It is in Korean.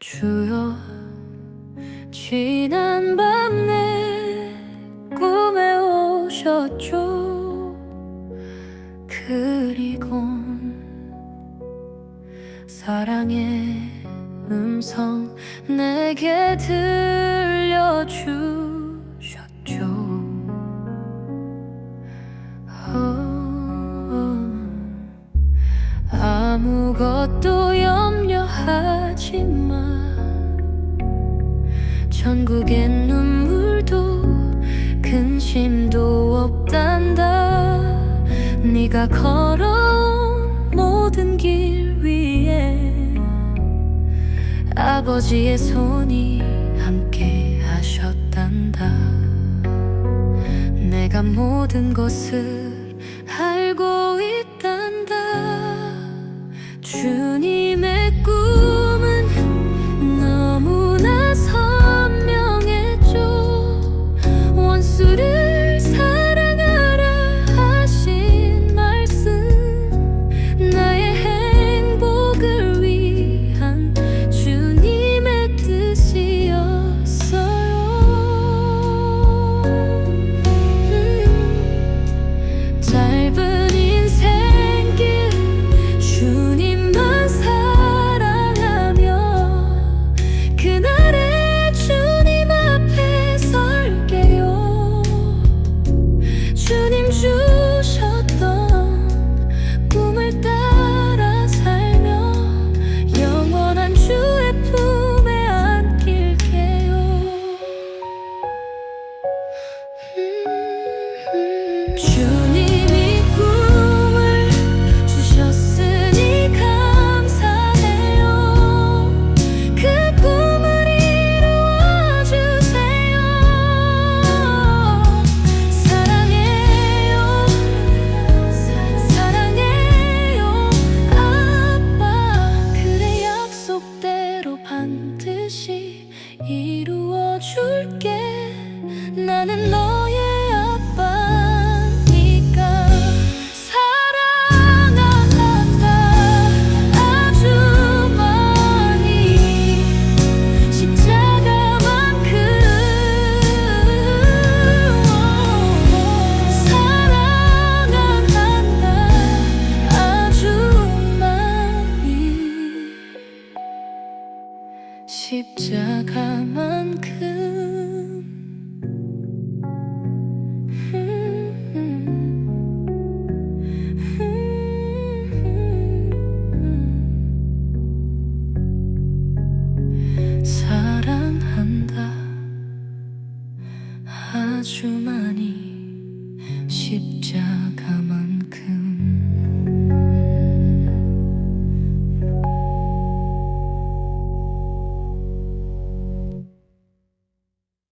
주여 지난 밤 내 꿈에 오셨죠. 그리곤 사랑의 음성 내게 들려주셨죠. 어, 아무것도 염려 하지 마 전국엔 눈물도 근심도 없단다. 네가 걸어온 모든 길 위에 아버지의 손이 함께 하셨단다. 내가 모든 것을 반드시 이루어 줄게. 나는 너 십자가만큼. 사랑한다. 아주 많이 십자가